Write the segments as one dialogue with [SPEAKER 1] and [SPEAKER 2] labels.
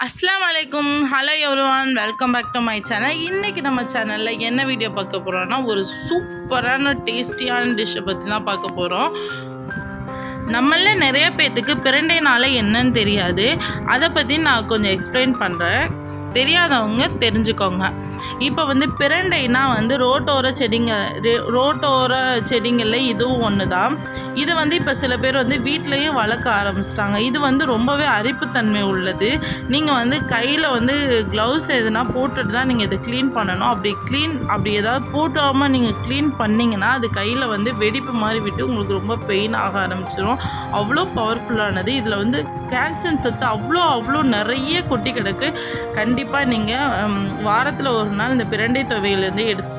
[SPEAKER 1] அஸ்லாம் வலைக்கும். Hello everyone welcome back to my channel இன்றைக்கி நம்ம சேனலில் என்ன வீடியோ பார்க்க போகிறோன்னா ஒரு சூப்பரான டேஸ்டியான டிஷ்ஷை பற்றி தான் பார்க்க போகிறோம் நம்மள நிறைய பேர்த்துக்கு பிரண்டைனால என்னன்னு தெரியாது. அதை பற்றி நான் கொஞ்சம் எக்ஸ்பிளைன் பண்ணுறேன் தெரியாதவங்க தெரிஞ்சுக்கோங்க. இப்போ வந்து பிரண்டைனா வந்து ரோட்டோர செடிங்க ரே- ரோட்டோர செடிங்களில் இதுவும் ஒன்று தான் இது வந்து இப்போ சில பேர் வந்து வீட்லேயும் வளர்க்க ஆரம்பிச்சிட்டாங்க. இது வந்து ரொம்பவே அரிப்புத்தன்மை உள்ளது. நீங்கள் வந்து கையில் வந்து க்ளவுஸ் எதுனா போட்டுட்டு தான் நீங்கள் இதை க்ளீன் பண்ணணும். அப்படி க்ளீன் அப்படி ஏதாவது போட்டாமல் நீங்கள் க்ளீன் பண்ணிங்கன்னா அது கையில் வந்து வெடிப்பு மாதிரி விட்டு உங்களுக்கு ரொம்ப பெயின் ஆக ஆரம்பிச்சிடும் அவ்வளோ பவர்ஃபுல்லானது இதில் வந்து கால்சியம் சத்து அவ்வளோ அவ்வளோ நிறைய கொட்டி கிடக்கு. கண்டிப்பாக நீங்கள் வாரத்தில் ஒரு நாள் இந்த பிரண்டை துவையிலேருந்து எடுத்து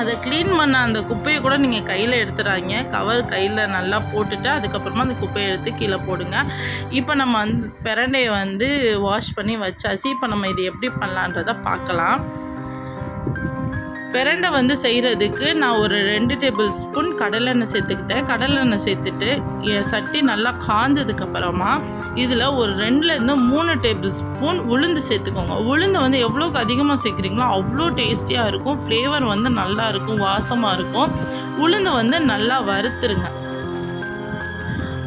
[SPEAKER 1] அதை க்ளீன் பண்ண அந்த குப்பையை கூட நீங்கள் கையில் எடுத்துறாங்க கவர் கையில் நல்லா போட்டுட்டு அதுக்கப்புறமா அந்த குப்பையை எடுத்து கீழே போடுங்க. இப்போ நம்ம வந்து பிரண்டையை வந்து வாஷ் பண்ணி வச்சாச்சு. இப்போ நம்ம இது எப்படி பண்ணலான்றதை பார்க்கலாம். பிரண்டை வந்து செய்கிறதுக்கு நான் ஒரு ரெண்டு டேபிள் ஸ்பூன் கடலெண்ணெய் சேர்த்துக்கிட்டேன். கடலெண்ணெய் சேர்த்துட்டு என் சட்டி நல்லா காஞ்சதுக்கு இதில் ஒரு ரெண்டுலேருந்து மூணு டேபிள் ஸ்பூன் உளுந்து சேர்த்துக்கோங்க. உளுந்து வந்து எவ்வளோக்கு அதிகமாக சேர்க்குறீங்களோ அவ்வளோ டேஸ்டியாக இருக்கும். ஃப்ளேவர் வந்து நல்லாயிருக்கும் வாசமாக இருக்கும். உளுந்து வந்து நல்லா வறுத்துருங்க.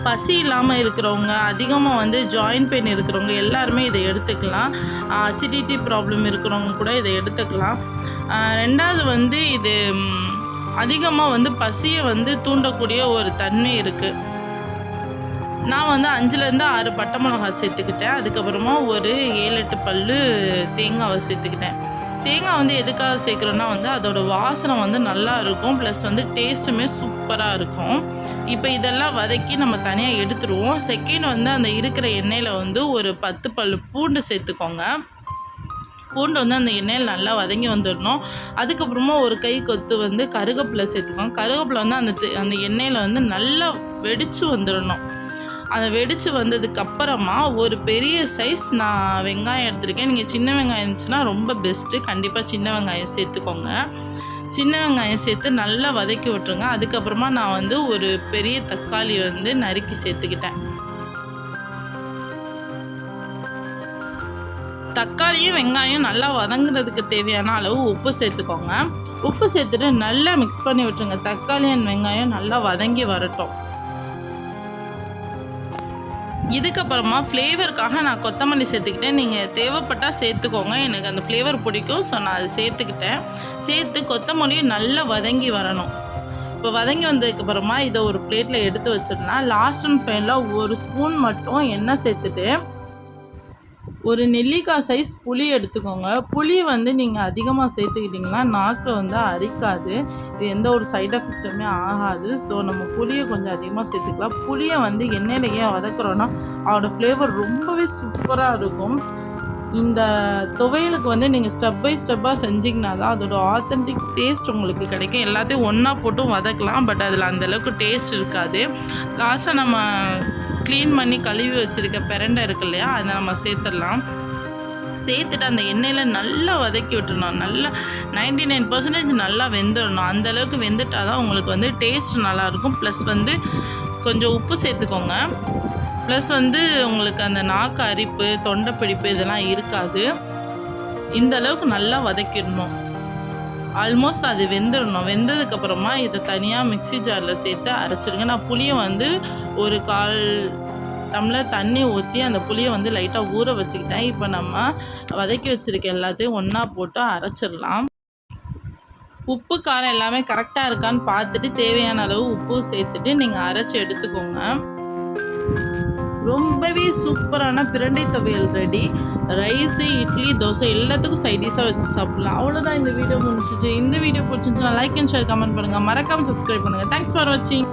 [SPEAKER 1] பசி இல்லாமல் இருக்கிறவங்க அதிகமாக வந்து ஜாயின் பெயின் இருக்கிறவங்க எல்லாருமே இதை எடுத்துக்கலாம். அசிடிட்டி ப்ராப்ளம் இருக்கிறவங்க கூட இதை எடுத்துக்கலாம். ரெண்டாவது வந்து இது அதிகமாக வந்து பசியை வந்து தூண்டக்கூடிய ஒரு தன்மை இருக்குது நான் வந்து அஞ்சுலேருந்து ஆறு பட்டை மிளகாய் சேர்த்துக்கிட்டேன். அதுக்கப்புறமா ஒரு ஏழு எட்டு பல்லு தேங்காவை சேர்த்துக்கிட்டேன். தேங்காய் வந்து எதுக்காக சேர்க்குறோன்னா வந்து அதோட வாசனை வந்து நல்லா இருக்கும். ப்ளஸ் வந்து டேஸ்ட்டுமே சூப்பராக இருக்கும். இப்போ இதெல்லாம் வதக்கி நம்ம தனியாக எடுத்துருவோம். செகண்ட் வந்து அந்த இருக்கிற எண்ணெயில் வந்து ஒரு பத்து பல்லு பூண்டு சேர்த்துக்கோங்க. பூண்டு வந்து அந்த எண்ணெயில் நல்லா வதங்கி வந்துடணும் அதுக்கப்புறமா ஒரு கை கொத்து வந்து கருகப்பில் சேர்த்துக்கோங்க. கருகப்பில் வந்து அந்த அந்த எண்ணெயில் வந்து நல்லா வெடித்து வந்துடணும் அதை வெடித்து வந்ததுக்கு அப்புறமா ஒரு பெரிய சைஸ் நான் வெங்காயம் எடுத்திருக்கேன். நீங்கள் சின்ன வெங்காயம் இருந்துச்சுன்னா ரொம்ப பெஸ்ட்டு கண்டிப்பாக சின்ன வெங்காயம் சேர்த்துக்கோங்க. சின்ன வெங்காயம் சேர்த்து நல்லா வதக்கி விட்டுருங்க. அதுக்கப்புறமா நான் வந்து ஒரு பெரிய தக்காளி வந்து நறுக்கி சேர்த்துக்கிட்டேன். தக்காளியும் வெங்காயம் நல்லா வதங்குறதுக்கு தேவையான அளவு உப்பு சேர்த்துக்கோங்க. உப்பு சேர்த்துட்டு நல்லா மிக்ஸ் பண்ணி விட்டுருங்க. தக்காளி அண்ட் வெங்காயம் நல்லா வதங்கி வரட்டும். இதுக்கப்புறமா ஃப்ளேவருக்காக நான் கொத்தமல்லி சேர்த்துக்கிட்டேன். நீங்கள் தேவைப்பட்டால் சேர்த்துக்கோங்க. எனக்கு அந்த ஃப்ளேவர் பிடிக்கும். ஸோ நான் அதை சேர்த்துக்கிட்டேன். சேர்த்து கொத்தமல்லியை நல்லா வதங்கி வரணும். இப்போ வதங்கி வந்ததுக்கப்புறமா இதை ஒரு பிளேட்டில் எடுத்து வச்சிடலாம் லாஸ்ட் அண்ட் ஃபைனலாக ஒரு ஸ்பூன் மட்டும் எண்ணெய் சேர்த்துட்டு ஒரு நெல்லிக்காய் சைஸ் புளி எடுத்துக்கோங்க. புளி வந்து நீங்கள் அதிகமாக சேர்த்துக்கிட்டிங்கன்னா நாக்கில் வந்து அரிக்காது. இது எந்த ஒரு சைடு எஃபெக்ட்டுமே ஆகாது. ஸோ நம்ம புளியை கொஞ்சம் அதிகமாக சேர்த்துக்கலாம். புளியை வந்து எண்ணெயில் ஏன் வதக்குறோன்னா அதோடய ஃப்ளேவர் ரொம்பவே சூப்பராக இருக்கும். இந்த துவையலுக்கு வந்து நீங்கள் ஸ்டெப் பை ஸ்டெப்பாக செஞ்சிங்கன்னா தான் அதோட ஆத்தென்டிக் டேஸ்ட் உங்களுக்கு கிடைக்கும். எல்லாத்தையும் ஒன்றா போட்டும் வதக்கலாம். பட் அதில் அந்தளவுக்கு டேஸ்ட் இருக்காது. லாஸ்ட்டாக நம்ம க்ளீன் பண்ணி கழுவி வச்சுருக்க பிரண்டை இருக்கு இல்லையா அதை நம்ம சேர்த்துடலாம். சேர்த்துட்டு அந்த எண்ணெயில் நல்லா வதக்கி விட்டுறணும் நல்லா நைன்டி நைன் பர்சன்டேஜ் நல்லா வெந்துடணும். அந்த அளவுக்கு வெந்துட்டால் தான் உங்களுக்கு வந்து டேஸ்ட் நல்லாயிருக்கும் ப்ளஸ் வந்து கொஞ்சம் உப்பு சேர்த்துக்கோங்க. ப்ளஸ் வந்து உங்களுக்கு அந்த நாக்கு அரிப்பு தொண்டை பிடிப்பு இதெல்லாம் இருக்காது. இந்த அளவுக்கு நல்லா வதக்கிடணும். ஆல்மோஸ்ட் அது வெந்துடணும். வெந்ததுக்கப்புறமா இதை தனியாக மிக்ஸி ஜாரில் சேர்த்து அரைச்சிடுங்க. நான் புளியை வந்து ஒரு கால் டம்ளர் தண்ணி ஊற்றி அந்த புளியை வந்து லைட்டாக ஊற வச்சுக்கிட்டேன். இப்போ நம்ம வதக்கி வச்சுருக்க எல்லாத்தையும் ஒன்றா போட்டு அரைச்சிடலாம். உப்பு காரம் எல்லாமே கரெக்டாக இருக்கான்னு பார்த்துட்டு தேவையான அளவு உப்பு சேர்த்துட்டு நீங்கள் அரைச்சி எடுத்துக்கோங்க. ரொம்பவே சூப்பரான பிரண்டை துவையல் ரெடி. ரைஸு இட்லி தோசை எல்லாத்துக்கும் சைடிஷாக வச்சு சாப்பிட்லாம். அவ்வளோதான் இந்த வீடியோ முடிச்சிச்சு இந்த வீடியோ பிடிச்சிருந்துச்சுன்னா லைக் அண்ட் ஷேர் கமெண்ட் பண்ணுங்கள் மறக்காமல் சப்ஸ்கிரைப் பண்ணுங்கள் தேங்க்ஸ் ஃபார் வாட்சிங்